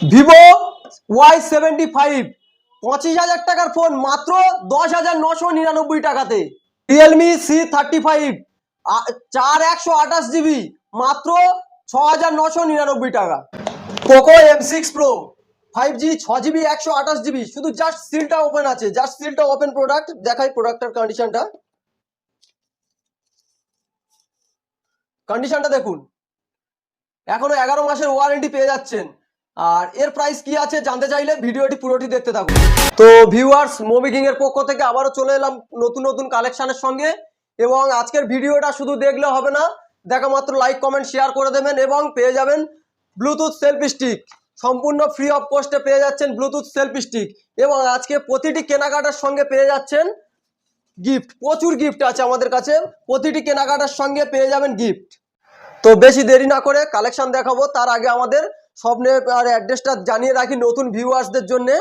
Vivo Y seventy five, পঁচিশ হাজার টাকার ফোন, মাত্র দশ হাজার নশো নিরানব্বই টাকাতে। রিয়েলমি সি থার্টি ফাইভ চার একশো আঠাশ জিবি, মাত্র ছ হাজার নশো নিরানব্বই টাকা। Poco M six pro five G ছ জিবি, একশো আঠাশ জিবি। শুধু জাস্ট সিলটা ওপেন আছে। জাস্ট সিলটা ওপেন প্রোডাক্ট দেখাই প্রোডাক্টের কন্ডিশনটা কন্ডিশনটা দেখুন। এখনও এগারো মাসের ওয়ারেন্টি পেয়ে যাচ্ছেন। আর এর প্রাইস কি আছে জানতে চাইলে ভিডিওটি পুরোটি দেখতে থাকুন। তো ভিউয়ার্স মোবি কিং এর পক্ষ থেকে আবারও চলে এলাম নতুন নতুন কালেকশনের সঙ্গে এবং আজকের ভিডিওটা শুধু দেখলে হবে না, দেখা মাত্র লাইক কমেন্ট শেয়ার করে দেবেন এবং পেয়ে যাবেন ব্লুটুথ সেলফি স্টিক সম্পূর্ণ ফ্রি অফ কস্টে পেয়ে যাচ্ছেন ব্লুটুথ সেলফি স্টিক এবং আজকে প্রতিটি কেনাকাটার সঙ্গে পেয়ে যাচ্ছেন গিফট প্রচুর গিফট আছে আমাদের কাছে, প্রতিটি কেনাকাটার সঙ্গে পেয়ে যাবেন গিফট তো বেশি দেরি না করে কালেকশন দেখাবো, তার আগে আমাদের স্বপ্নের আর অ্যাড্রেসটা জানিয়ে রাখি নতুন ভিউয়ার্সদের জন্যে।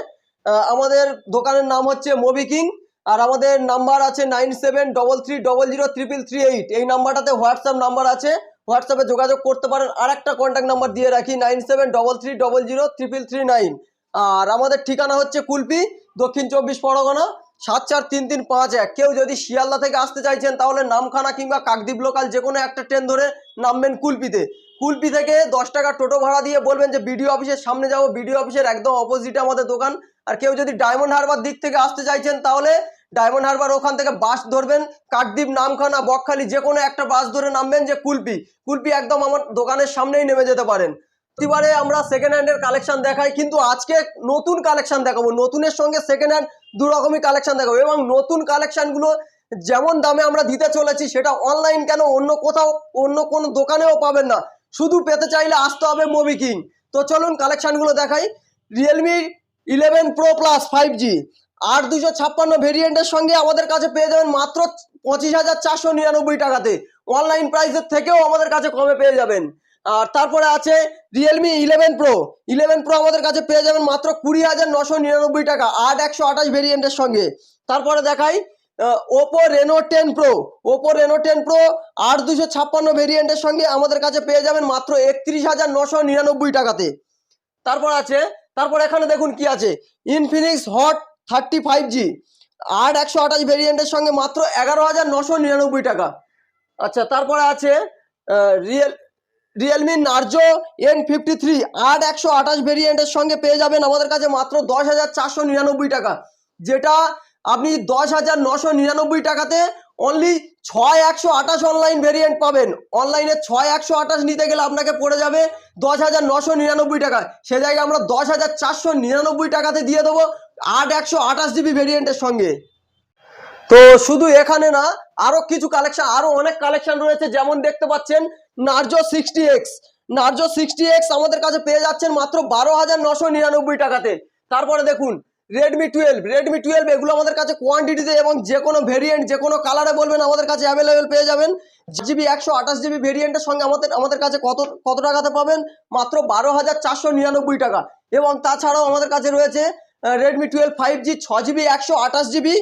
আমাদের দোকানের নাম হচ্ছে মোবি কিং আর আমাদের নাম্বার আছে nine seven double three double zero triple three eight এই নাম্বারটাতে হোয়াটসঅ্যাপ নাম্বার আছে হোয়াটসঅ্যাপে যোগাযোগ করতে পারেন। আর একটা কন্ট্যাক্ট নাম্বার দিয়ে রাখি nine seven double three double zero triple three nine আর আমাদের ঠিকানা হচ্ছে কুলপি, দক্ষিণ চব্বিশ পরগনা, সাত চার তিন তিন পাঁচ এক। কেউ যদি শিয়ালদা থেকে আসতে চাইছেন, তাহলে নামখানা কিংবা কাকদ্বীপ লোকাল যে কোনো একটা ট্রেন ধরে নামবেন কুলপিতে। কুলপি থেকে দশ টাকা টোটো ভাড়া দিয়ে বলবেন যে বিডিও অফিসের সামনে যাব, বিডিও অফিসের একদম অপোজিটে আমাদের দোকান। আর কেউ যদি ডায়মন্ড হারবার দিক থেকে আসতে চাইছেন, তাহলে ডায়মন্ড হারবার ওখান থেকে বাস ধরবেন। কাকদ্বীপ, নামখানা, বকখালি, যে কোনো একটা বাস ধরে নামবেন যে কুলপি। কুলপি একদম আমার দোকানের সামনেই নেমে যেতে পারেন। প্রতিবারে আমরা সেকেন্ড হ্যান্ডের কালেকশন দেখাই, কিন্তু আজকে নতুন কালেকশন দেখাবো। নতুনের সঙ্গে সেকেন্ড হ্যান্ড দু রকমই কালেকশন দেখাবো। এবং নতুন কালেকশনগুলো যেমন দামে আমরা দিতে চলেছি, সেটা অনলাইন কেন অন্য কোথাও, অন্য কোনো দোকানেও পাবেন না। শুধু পেতে চাইলে আসতে হবে মোবি কিং তো চলুন কালেকশানগুলো দেখাই। Realme eleven pro plus five G আট দুশো ছাপ্পান্ন ভেরিয়েন্টের সঙ্গে আমাদের কাছে পেয়ে যাবেন মাত্র পঁচিশ হাজার চারশো নিরানব্বই টাকাতে। অনলাইন প্রাইসের থেকেও আমাদের কাছে কমে পেয়ে যাবেন। আর তারপরে আছে Realme eleven pro eleven pro আমাদের কাছে পেয়ে যাবেন মাত্র কুড়ি হাজার নশো নিরানব্বই টাকা। আট একশো আঠাশ ভেরিয়েন্টের সঙ্গে। তারপরে দেখাই Oppo Reno ten pro Oppo Reno ten pro আট দুশো ছাপ্পান্ন ভেরিয়েন্টের সঙ্গে আমাদের কাছে পেয়ে যাবেন মাত্র একত্রিশ হাজার নশো নিরানব্বই টাকাতে। তারপর আছে, তারপর এখানে দেখুন কি আছে Infinix Hot thirty five G আট একশো আঠাশ ভেরিয়েন্টের সঙ্গে মাত্র এগারো হাজার নশো নিরানব্বই টাকা। আচ্ছা তারপরে আছে real Realme Narzo N fifty three আট একশো আঠাশ ভেরিয়েন্টের সঙ্গে পেয়ে যাবেন আমাদের কাছে মাত্র দশ হাজার চারশো নিরানব্বই টাকা, যেটা আপনি দশ হাজার নশো নিরানব্বই টাকাতে অনলি ছয় একশো আঠাশ অনলাইন ভেরিয়েন্ট পাবেন। অনলাইনে ছয় একশো আঠাশ নিতে গেলে আপনাকে পড়ে যাবে দশ হাজার নশো নিরানব্বই টাকা। সে জায়গায় আমরা দশ হাজার চারশো নিরানব্বই টাকাতে দিয়ে দেবো আট একশো আঠাশ জিবি ভেরিয়েন্টের সঙ্গে। তো শুধু এখানে না আরও কিছু কালেকশন আরও অনেক কালেকশন রয়েছে। যেমন দেখতে পাচ্ছেন Narzo sixty X Narzo sixty X আমাদের কাছে পেয়ে যাচ্ছেন মাত্র বারো হাজার নশো নিরানব্বই টাকাতে। তারপরে দেখুন রেডমি টুয়েলভ রেডমি টুয়েলভ এগুলো আমাদের কাছে কোয়ান্টিটিতে এবং যে কোনো ভেরিয়েন্ট যে কোনো কালারে বলবেন আমাদের কাছে অ্যাভেলেবেল পেয়ে যাবেন। জিবি একশো আঠাশ জিবি ভেরিয়েন্টের সঙ্গে আমাদের আমাদের কাছে কত কত টাকাতে পাবেন? মাত্র বারো হাজার চারশো নিরানব্বই টাকা। এবং তাছাড়াও আমাদের কাছে রয়েছে রেডমি টুয়েলভ ফাইভ জি ছ জিবি একশো আঠাশ জিবি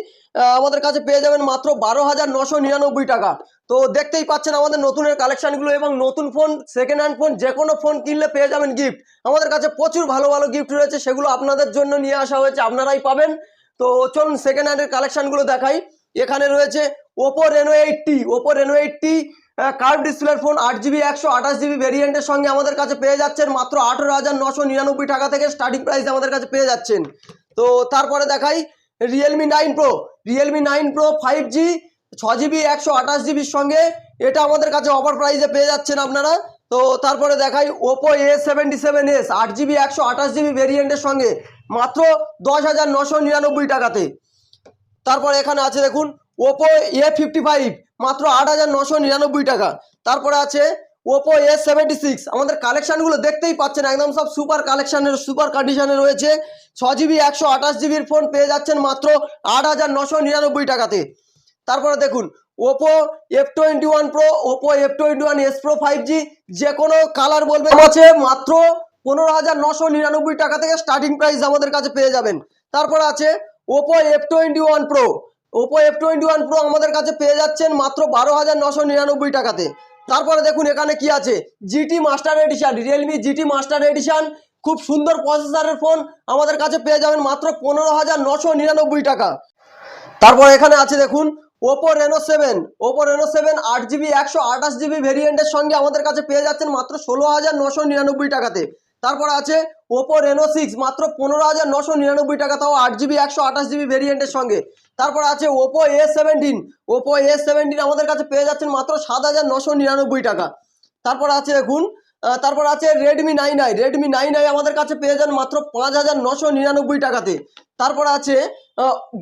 আমাদের কাছে পেয়ে যাবেন মাত্র বারো হাজার নশো নিরানব্বই টাকা। তো দেখতেই পাচ্ছেন আমাদের নতুনের কালেকশনগুলো এবং নতুন ফোন সেকেন্ড হ্যান্ড ফোন যে কোনো ফোন কিনলে পেয়ে যাবেন গিফট আমাদের কাছে প্রচুর ভালো ভালো গিফট রয়েছে, সেগুলো আপনাদের জন্য নিয়ে আসা হয়েছে, আপনারাই পাবেন। তো চলুন সেকেন্ড হ্যান্ডের কালেকশনগুলো দেখাই। এখানে রয়েছে Oppo Reno eight T Oppo Reno eight T curve ডিসপ্লের ফোন আট জিবি একশো আঠাশ জিবি ভেরিয়েন্টের সঙ্গে আমাদের কাছে পেয়ে যাচ্ছেন মাত্র আঠেরো হাজার নশো নিরানব্বই টাকা থেকে স্টার্টিং প্রাইস আমাদের কাছে পেয়ে যাচ্ছেন। তো তারপরে দেখাই Realme nine pro Realme nine pro five G ছ জিবি একশো আঠাশ জিবির সঙ্গে। এটা আমাদের কাছে অফার প্রাইসে পেয়ে যাচ্ছেন আপনারা। তো তারপরে দেখাই Oppo A seventy seven S আট জিবি একশো আঠাশ জিবি ভেরিয়েন্টের সঙ্গে। মাত্র দশ হাজার নশো নিরানব্বই টাকাতে। তারপর এখানে আছে দেখুন ওপো এ ফিফটি ফাইভ মাত্র আট হাজার নশো নিরানব্বই টাকা। তারপরে আছে ওপো এস সেভেন্টি সিক্স আমাদের কালেকশানগুলো দেখতেই পাচ্ছেন, একদম সব সুপার কালেকশানের সুপার কন্ডিশনে রয়েছে। ছ জিবি একশো আঠাশ জিবির ফোন পেয়ে যাচ্ছেন মাত্র আট হাজার নশো নিরানব্বই টাকাতে। তারপরে দেখুন Oppo F twenty one pro Oppo F twenty one S pro five G যে কোনো কালার বলবেন আছে মাত্র পনেরো হাজার নশো নিরানব্বই টাকা থেকে স্টার্টিং প্রাইস আমাদের কাছে পেয়ে যাবেন। তারপর আছে Oppo F twenty one pro Oppo F twenty one pro আমাদের কাছে পেয়ে যাচ্ছেন মাত্র বারো হাজার নশো নিরানব্বই টাকাতে। তারপরে দেখুন এখানে কি আছে? GT master edition Realme GT master edition খুব সুন্দর প্রসেসারের ফোন আমাদের কাছে পেয়ে যাবেন মাত্র পনেরো হাজার নশো নিরানব্বই টাকা। তারপর এখানে আছে দেখুন Oppo Reno seven Oppo Reno seven আট জিবি একশো আঠাশ জিবি ভেরিয়েন্টের সঙ্গে আমাদের কাছে পেয়ে যাচ্ছেন মাত্র ষোলো হাজার নশো নিরানব্বই টাকাতে। তারপর আছে ওপো রেনো সিক্স মাত্র পনেরো হাজার নশো নিরানব্বই টাকা, তাও আট জিবি একশো আঠাশ জিবি ভেরিয়েন্টের সঙ্গে। তারপর আছে Oppo A seventeen Oppo A seventeen আমাদের কাছে পেয়ে যাচ্ছেন মাত্র সাত হাজার নশো নিরানব্বই টাকা। তারপর আছে দেখুন তারপর আছে Redmi nine I Redmi nine I আমাদের কাছে পেয়ে যান মাত্র পাঁচ হাজার নশো নিরানব্বই টাকাতে। তারপর আছে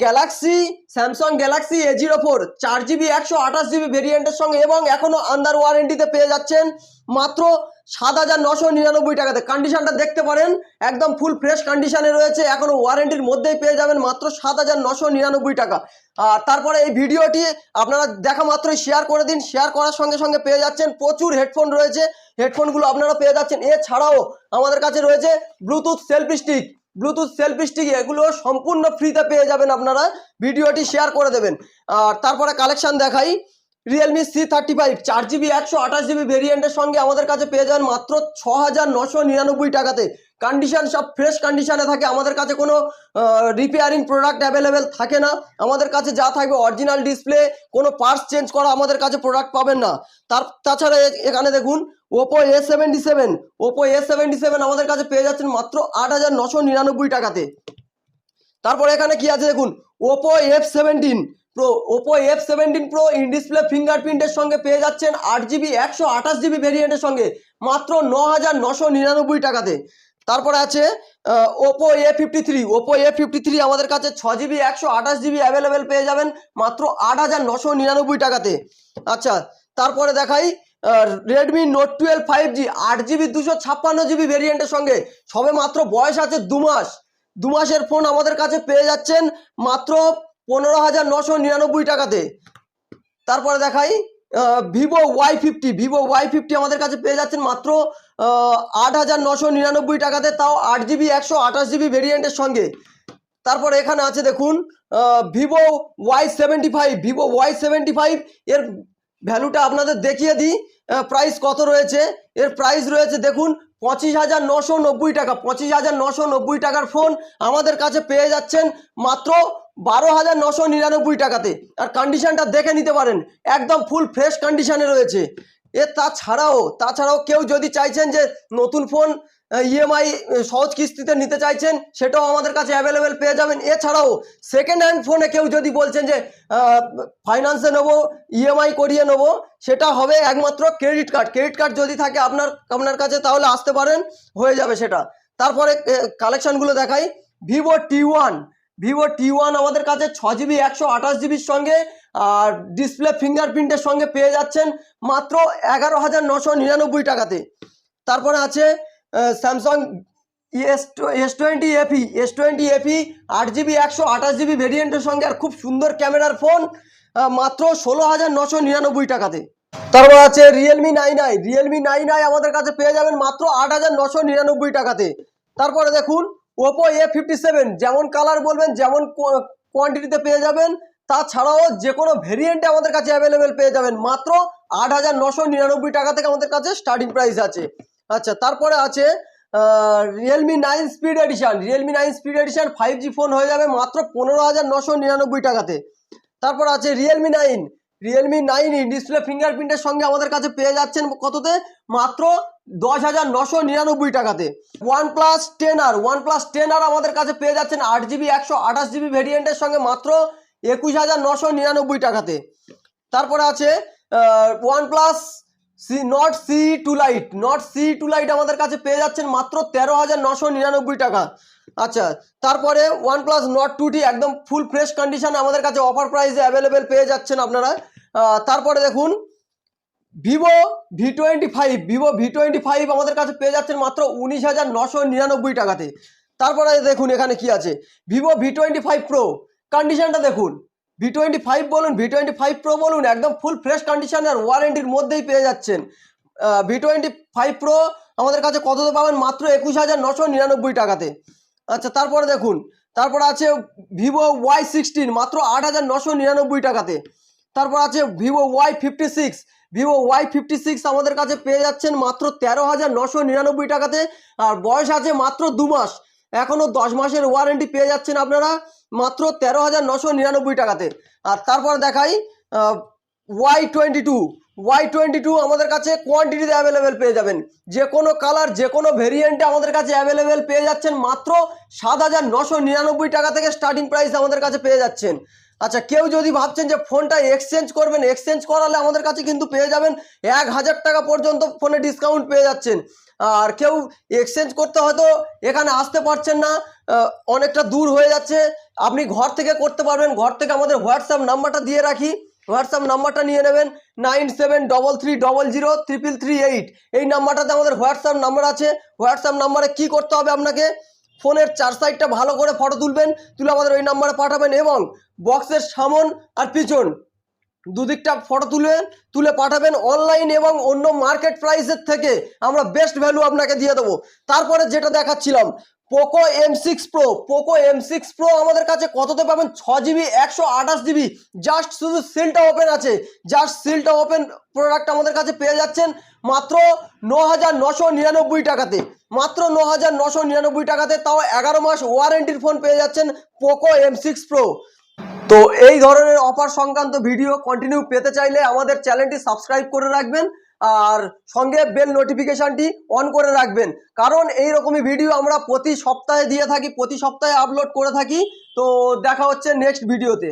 Galaxy Samsung Galaxy A zero four চার জিবি একশো আঠাশ জিবি ভেরিয়েন্টের সঙ্গে এবং এখনও আন্ডার ওয়ারেন্টিতে পেয়ে যাচ্ছেন মাত্র সাত হাজার নশো নিরানব্বই টাকাতে। কন্ডিশনটা দেখতে পারেন, একদম ফুল ফ্রেশ কন্ডিশনে রয়েছে। এখনও ওয়ারেন্টির মধ্যেই পেয়ে যাবেন মাত্র সাত হাজার নশো নিরানব্বই টাকা। আর তারপরে এই ভিডিওটি আপনারা দেখা মাত্রই শেয়ার করে দিন। শেয়ার করার সঙ্গে সঙ্গে পেয়ে যাচ্ছেন প্রচুর হেডফোন রয়েছে। হেডফোনগুলো আপনারা পেয়ে যাচ্ছেন। এছাড়াও আমাদের কাছে রয়েছে Bluetooth selfie stick Bluetooth selfie stick এগুলো সম্পূর্ণ ফ্রিতে পেয়ে যাবেন আপনারা। ভিডিওটি শেয়ার করে দেবেন। আর তারপরে কালেকশন দেখাই। রিয়েলমি সি থার্টি ফাইভ চার জিবি একশো আঠাশ জিবি ভেরিয়েন্টের সঙ্গে আমাদের কাছে পেয়ে যান মাত্র ছ হাজার নশো নিরানব্বই টাকাতে। কন্ডিশান সব ফ্রেশ কন্ডিশানে থাকে, আমাদের কাছে কোনো রিপেয়ারিং প্রোডাক্ট অ্যাভেলেবেল থাকে না। আমাদের কাছে যা থাকবে অরিজিনাল ডিসপ্লে কোনো পার্টস চেঞ্জ করা আমাদের কাছে প্রোডাক্ট পাবেন না। তার, তাছাড়া এখানে দেখুন Oppo A seventy seven Oppo A seventy seven আমাদের কাছে পেয়ে যাচ্ছেন মাত্র আট হাজার নশো নিরানব্বই টাকাতে। তারপরে এখানে কি আছে দেখুন Oppo F seventeen pro Oppo F seventeen pro in display ফিঙ্গারপ্রিন্টের সঙ্গে পেয়ে যাচ্ছেন আট জিবি একশো আঠাশ জিবি ভেরিয়েন্টের সঙ্গে, মাত্র ন হাজার নশো নিরানব্বই টাকাতে। তারপরে আছে Oppo A fifty three Oppo A fifty three আমাদের কাছে ছ জিবি একশো আঠাশ জিবি অ্যাভেলেবেল পেয়ে যাবেন, মাত্র আট হাজার নশো নিরানব্বই টাকাতে। আচ্ছা তারপরে দেখাই Redmi note twelve five G আট জিবি দুশো ছাপ্পান্ন জিবি ভেরিয়েন্টের সঙ্গে, সবে মাত্র বয়স আছে দু মাস। দু মাসের ফোন আমাদের কাছে পেয়ে যাচ্ছেন মাত্র পনেরো হাজার নশো নিরানব্বই টাকাতে। তারপরে দেখাই Vivo Y fifty, Vivo Y fifty আমাদের কাছে পেয়ে যাচ্ছেন মাত্র আট হাজার নশো নিরানব্বই টাকাতে, তাও আট জিবি, একশো আঠাশ জিবি ভেরিয়েন্টের সঙ্গে। তারপর এখানে আছে দেখুন Vivo Y seventy five, Vivo Y seventy five, এর ভ্যালুটা আপনাদের দেখিয়ে দিই প্রাইস কত রয়েছে। এর প্রাইস রয়েছে দেখুন, পঁচিশ হাজার নশো নব্বই টাকা, পঁচিশ হাজার নশো নব্বই টাকার ফোন আমাদের কাছে পেয়ে যাচ্ছেন মাত্র বারো হাজার নশো নিরানব্বই টাকাতে। আর কন্ডিশনটা দেখে নিতে পারেন, একদম ফুল ফ্রেশ কন্ডিশনে রয়েছে। এ তাছাড়াও তাছাড়াও কেউ যদি চাইছেন যে নতুন ফোন ইএমআই সহজ কিস্তিতে নিতে চাইছেন, সেটাও আমাদের কাছে অ্যাভেলেবেল পেয়ে যাবেন। এছাড়াও সেকেন্ড হ্যান্ড ফোনে কেউ যদি বলছেন যে ফাইন্যান্সে নেব ইএমআই করিয়ে নেব, সেটা হবে একমাত্র ক্রেডিট কার্ড ক্রেডিট কার্ড যদি থাকে আপনার আপনার কাছে, তাহলে আসতে পারেন, হয়ে যাবে সেটা। তারপরে কালেকশনগুলো দেখাই। Vivo T one Vivo T one আমাদের কাছে ছ জিবি একশো আঠাশ জিবির সঙ্গে, আর ডিসপ্লে ফিঙ্গারপ্রিন্টের সঙ্গে পেয়ে যাচ্ছেন মাত্র এগারো হাজার নশো নিরানব্বই টাকাতে। তারপরে আছে Samsung S S twenty FE S twenty FE আট জিবি একশো আঠাশ জিবি ভেরিয়েন্টের সঙ্গে, আর খুব সুন্দর ক্যামেরার ফোন মাত্র ষোলো হাজার নশো নিরানব্বই টাকাতে। তারপর আছে Realme nine i Realme nine i আমাদের কাছে পেয়ে যাবেন মাত্র আট হাজার নশো নিরানব্বই টাকাতে। তারপরে দেখুন ওপো এ ফিফটি সেভেন যেমন কালার বলবেন, যেমন কোয়ান্টিটিতে পেয়ে যাবেন, তাছাড়াও যে কোনো ভেরিয়েন্টে আমাদের কাছে অ্যাভেলেবেল পেয়ে যাবেন। মাত্র আট হাজার নশো নিরানব্বই টাকা থেকে আমাদের কাছে স্টার্টিং প্রাইস আছে। আচ্ছা তারপরে আছে Realme nine speed edition Realme nine speed edition five G phone হয়ে যাবে মাত্র পনেরো হাজার নশো নিরানব্বই টাকাতে। তারপর আছে Realme nine Realme nine display ফিঙ্গারপ্রিন্টের সঙ্গে আমাদের কাছে পেয়ে যাচ্ছেন কততে? মাত্র দশ হাজার নশো নিরানব্বই টাকাতে। OnePlus ten R OnePlus ten R আমাদের কাছে পেয়ে যাচ্ছেন আট জিবি একশো আঠাশ জিবি ভেরিয়েন্টের সঙ্গে মাত্র একুশ হাজার নশো নিরানব্বই টাকাতে। তারপরে আছে OnePlus C Nord C two lite, Nord C two lite আমাদের কাছে পেয়ে যাচ্ছেন মাত্র তেরো হাজার নশো নিরানব্বই টাকা। আচ্ছা তারপরে OnePlus Nord two T একদম ফুল ফ্রেশ কন্ডিশন আমাদের কাছে অফার প্রাইসে অ্যাভেলেবেল পেয়ে যাচ্ছেন আপনারা। তারপরে দেখুন, Vivo V twenty five, Vivo V twenty five আমাদের কাছে পেয়ে যাচ্ছেন মাত্র উনিশ হাজার নশো নিরানব্বই টাকাতে। তারপরে দেখুন এখানে কি আছে, Vivo V twenty five pro কন্ডিশনটা দেখুন ভি টোয়েন্টি ফাইভ বলুন ভি টোয়েন্টি ফাইভ প্রো বলুন, একদম ফুল ফ্রেশ কন্ডিশন আর ওয়ারেন্টির মধ্যেই পেয়ে যাচ্ছেন। ভি টোয়েন্টি ফাইভ প্রো আমাদের কাছে কততে পাবেন? মাত্র একুশ হাজার নশো নিরানব্বই টাকাতে। আচ্ছা তারপরে দেখুন, তারপর আছে ভিভো ওয়াই সিক্সটিন মাত্র আট হাজার নশো নিরানব্বই টাকাতে। তারপর আছে Vivo Y fifty six Vivo Y fifty six আমাদের কাছে পেয়ে যাচ্ছেন মাত্র তেরো হাজার নশো নিরানব্বই টাকাতে। আর বয়স আছে মাত্র দু মাস। এখনও দশ মাসের ওয়ারেন্টি পেয়ে যাচ্ছেন আপনারা। মাত্র তেরো হাজার নশো নিরানব্বই টাকাতে। আর তারপর দেখাই Y twenty two Y twenty two আমাদের কাছে কোয়ান্টিটিতে অ্যাভেলেবেল পেয়ে যাবেন। যে কোনো কালার যে কোনো ভেরিয়েন্টে আমাদের কাছে অ্যাভেলেবেল পেয়ে যাচ্ছেন মাত্র সাত হাজার নশো নিরানব্বই টাকা থেকে স্টার্টিং প্রাইস আমাদের কাছে পেয়ে যাচ্ছেন। আচ্ছা কেউ যদি ভাবছেন যে ফোনটা এক্সচেঞ্জ করবেন এক্সচেঞ্জ করালে আমাদের কাছে কিন্তু পেয়ে যাবেন এক হাজার টাকা পর্যন্ত ফোনে ডিসকাউন্ট পেয়ে যাচ্ছেন। আর কেউ এক্সচেঞ্জ করতে হয়তো এখানে আসতে পারছেন না অনেকটা দূর হয়ে যাচ্ছে। আপনি ঘর থেকে করতে পারবেন। ঘর থেকে আমাদের হোয়াটসঅ্যাপ নাম্বারটা দিয়ে রাখি। হোয়াটসঅ্যাপ নাম্বারটা নিয়ে নেবেন nine seven double three double zero triple three eight. এই নাম্বারটাতে আমাদের হোয়াটসঅ্যাপ নাম্বার আছে। হোয়াটসঅ্যাপ নাম্বারে কি করতে হবে আপনাকে? ফোনের চার সাইডটা ভালো করে ফটো তুলবেন, তুলে আমাদের ওই নাম্বারে পাঠাবেন এবং বক্সের সামন আর পিছন। দুদিকটা ফটো তুলবেন তুলে পাঠাবেন অনলাইন এবং অন্য মার্কেট প্রাইসের থেকে। আমরা বেস্ট ভ্যালু আপনাকে দিয়ে দেবো। তারপরে যেটা দেখাচ্ছিলাম Poco M six pro Poco M six pro আমাদের কাছে কততে পাবেন? ছ জিবি একশো আঠাশ জিবি জাস্ট শুধু সিলটা ওপেন আছে। জাস্ট সিলটা ওপেন প্রোডাক্ট আমাদের কাছে পেয়ে যাচ্ছেন মাত্র ন হাজার নশো নিরানব্বই টাকাতে। মাত্র ন হাজার নশো নিরানব্বই টাকাতে তাও এগারো মাস ওয়ারেন্টির ফোন পেয়ে যাচ্ছেন পোকো এম সিক্স প্রো তো এই ধরনের অফার সংক্রান্ত ভিডিও কন্টিনিউ পেতে চাইলে আমাদের চ্যানেলটি সাবস্ক্রাইব করে রাখবেন আর সঙ্গে বেল নোটিফিকেশনটি অন করে রাখবেন। কারণ এই রকমই ভিডিও আমরা প্রতি সপ্তাহে দিয়ে থাকি, প্রতি সপ্তাহে আপলোড করে থাকি। তো দেখা হচ্ছে নেক্সট ভিডিওতে